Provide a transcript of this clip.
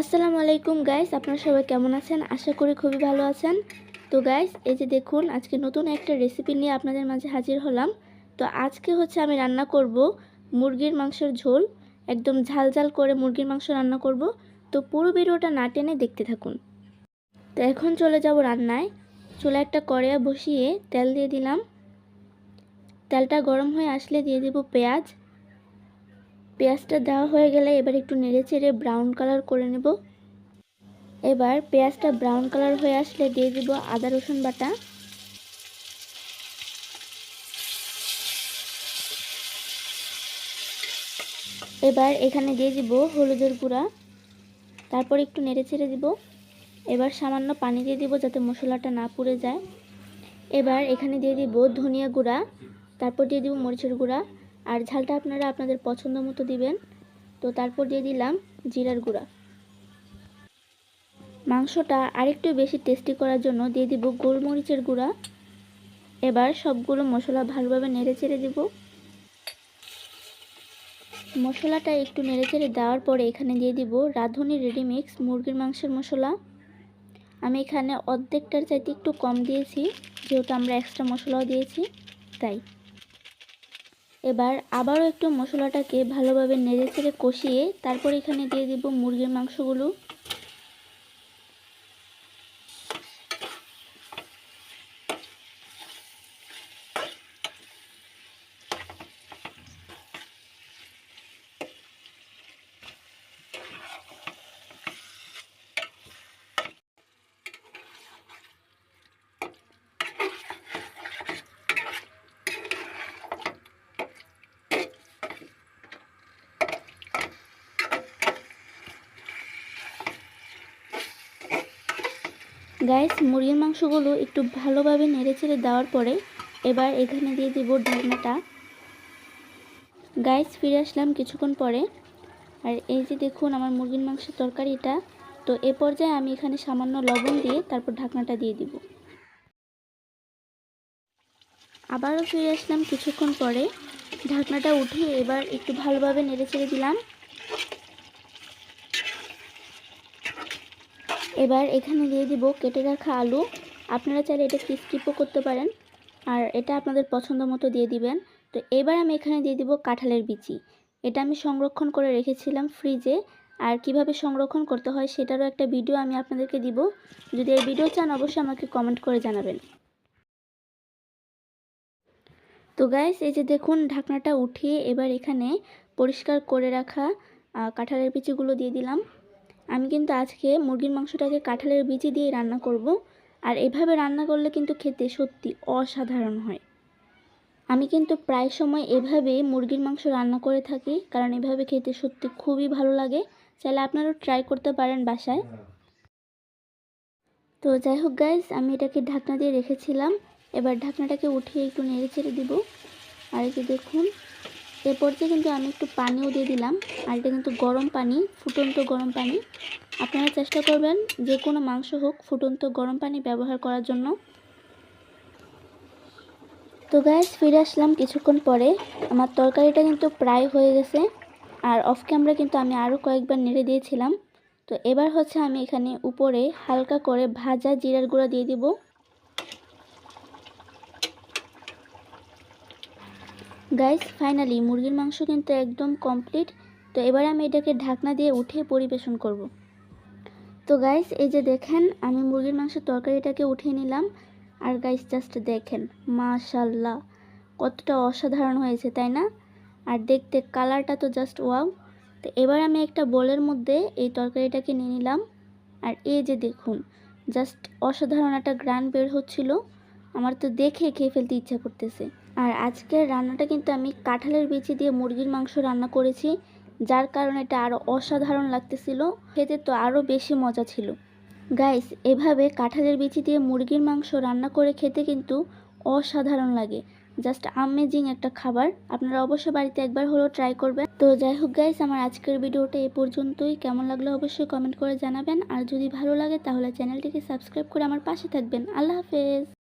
আসসালামু আলাইকুম গাইস আপনারা সবাই কেমন আছেন? আশা করি খুবই ভালো আছেন। তো গাইস এই যে দেখুন, আজকে নতুন একটা রেসিপি নিয়ে আপনাদের মাঝে হাজির হলাম। তো, আজকে হচ্ছে আমি রান্না করব মুরগির মাংসের ঝোল। একদম ঝাল ঝাল করে মুরগির মাংস রান্না করব। তো, পুরো ভিডিওটা না টেনে দেখতে থাকুন। তো, এখন চলে যাব রান্নায়। চুলা একটা কড়াইয়া বসিয়ে তেল দিয়ে দিলাম। তেলটা গরম হয়ে আসলে দিয়ে দেব পেঁয়াজ। পেঁয়াজটা দেওয়া হয়ে গেলে এবার একটু নেড়ে চেড়ে ব্রাউন কালার করে নেব। এবার পেঁয়াজটা ব্রাউন কালার হয়ে আসলে দিয়ে দিব আদা, রসুন বাটা। এবার এখানে দিয়ে দিব হলুদের গুঁড়া। তারপর একটু নেড়ে ছেড়ে দিব। এবার সামান্য পানি দিয়ে দিব যাতে মশলাটা না পুড়ে যায়। এবার এখানে দিয়ে দিব ধনিয়া গুঁড়া। তারপর দিয়ে দিব মরিচের গুঁড়া। আর ঝালটা আপনারা আপনাদের পছন্দ মতো দিবেন। তো তারপর দিয়ে দিলাম জিরার গুঁড়া। মাংসটা আরেকটু বেশি টেস্টি করার জন্য দিয়ে দিব গোলমরিচের গুঁড়া। এবার সবগুলো মশলা ভালোভাবে নেড়ে চেড়ে দিব। মশলাটা একটু নেড়ে চেড়ে দেওয়ার পরে এখানে দিয়ে দিব রাঁধুনি রেডিমিক্স মুরগির মাংসের মশলা। আমি এখানে অর্ধেকটার চাইতে একটু কম দিয়েছি, যেহেতু আমরা এক্সট্রা মশলাও দিয়েছি, তাই। এবার আবারও একটু মশলাটাকে ভালোভাবে নেড়ে ছেড়ে কষিয়ে তারপর এখানে দিয়ে দিব মুরগির মাংসগুলো। গাইস মুরগির মাংসগুলো একটু ভালোভাবে নেড়ে চেড়ে দেওয়ার পরে এবার এখানে দিয়ে দিব ঢাকনাটা গাইস ফিরে আসলাম কিছুক্ষণ পরে। আর এই যে দেখুন আমার মুরগির মাংসের তরকারিটা। তো এ পর্যায়ে আমি এখানে সামান্য লবণ দিয়ে তারপর ঢাকনাটা দিয়ে দিব। আবারও ফিরে আসলাম কিছুক্ষণ পরে। ঢাকনাটা উঠে এবার একটু ভালোভাবে নেড়ে ছেড়ে দিলাম। এবার এখানে দিয়ে দিব কেটে রাখা আলু। আপনারা চাইলে এটা স্কিপও করতে পারেন। আর এটা আপনাদের পছন্দ মতো দিয়ে দিবেন। তো এবার আমি এখানে দিয়ে দিব কাঁঠালের বিচি। এটা আমি সংরক্ষণ করে রেখেছিলাম ফ্রিজে আর কীভাবে সংরক্ষণ করতে হয় সেটারও একটা ভিডিও আমি আপনাদেরকে দিব। যদি এই ভিডিও চান, অবশ্যই আমাকে কমেন্ট করে জানাবেন। তো গাইস এই যে দেখুন, ঢাকনাটা উঠিয়ে এবার এখানে পরিষ্কার করে রাখা কাঁঠালের বিচিগুলো দিয়ে দিলাম। আমি কিন্তু আজকে মুরগির মাংসটাকে কাঁঠালের বিচি দিয়ে রান্না করব। আর এভাবে রান্না করলে কিন্তু খেতে সত্যি অসাধারণ হয়। আমি কিন্তু প্রায় সময় এভাবে মুরগির মাংস রান্না করে থাকি, কারণ এভাবে খেতে সত্যি খুবই ভালো লাগে। চাইলে আপনারাও ট্রাই করতে পারেন বাসায়। তো যাই হোক গাইজ আমি এটাকে ঢাকনা দিয়ে রেখেছিলাম। এবার ঢাকনাটাকে উঠিয়ে একটু নেড়ে ছেড়ে দিব। আর এই যে দেখুন এ পর্যায়ে কিন্তু আমি একটু পানিও দিয়ে দিলাম। আর এটা কিন্তু গরম পানি, ফুটন্ত গরম পানি। আপনারা চেষ্টা করবেন যে কোনো মাংস হোক ফুটন্ত গরম পানি ব্যবহার করার জন্য। তো গ্যাস ফিরে আসলাম কিছুক্ষণ পরে। আমার তরকারিটা কিন্তু প্রায় হয়ে গেছে। আর অফ ক্যামেরা কিন্তু আমি আরও কয়েকবার নেড়ে দিয়েছিলাম। তো এবার হচ্ছে আমি এখানে উপরে হালকা করে ভাজা জিরার গুঁড়া দিয়ে দিব। গাইস ফাইনালি মুরগির মাংস কিন্তু একদম কমপ্লিট তো এবার আমি এটাকে ঢাকনা দিয়ে উঠে পরিবেশন করব। তো গাইস এই যে দেখেন, আমি মুরগির মাংসের তরকারিটাকে উঠিয়ে নিলাম। আর গাইস জাস্ট দেখেন মাশাল্লাহ কতটা অসাধারণ হয়েছে, তাই না? আর দেখতে কালারটা তো জাস্ট ওয়াও তো এবার আমি একটা বোলের মধ্যে এই তরকারিটাকে নিয়ে নিলাম। আর এই যে দেখুন জাস্ট অসাধারণ একটা গ্রান বের হচ্ছিল। আমার তো দেখে খেয়ে ফেলতে ইচ্ছা করতেছে। আর আজকের রান্নাটা কিন্তু আমি কাঁঠালের বিচি দিয়ে মুরগির মাংস রান্না করেছি, যার কারণে এটা আরও অসাধারণ লাগতেছিল, খেতে তো আরও বেশি মজা ছিল। গাইস এভাবে কাঁঠালের বিচি দিয়ে মুরগির মাংস রান্না করে খেতে কিন্তু অসাধারণ লাগে। জাস্ট আমেজিং একটা খাবার। আপনারা অবশ্যই বাড়িতে একবার হলেও ট্রাই করবেন। তো যাই হোক গাইস আমার আজকের ভিডিওটা এ পর্যন্তই। কেমন লাগল অবশ্যই কমেন্ট করে জানাবেন। আর যদি ভালো লাগে তাহলে চ্যানেলটিকে সাবস্ক্রাইব করে আমার পাশে থাকবেন। আল্লাহ হাফেজ!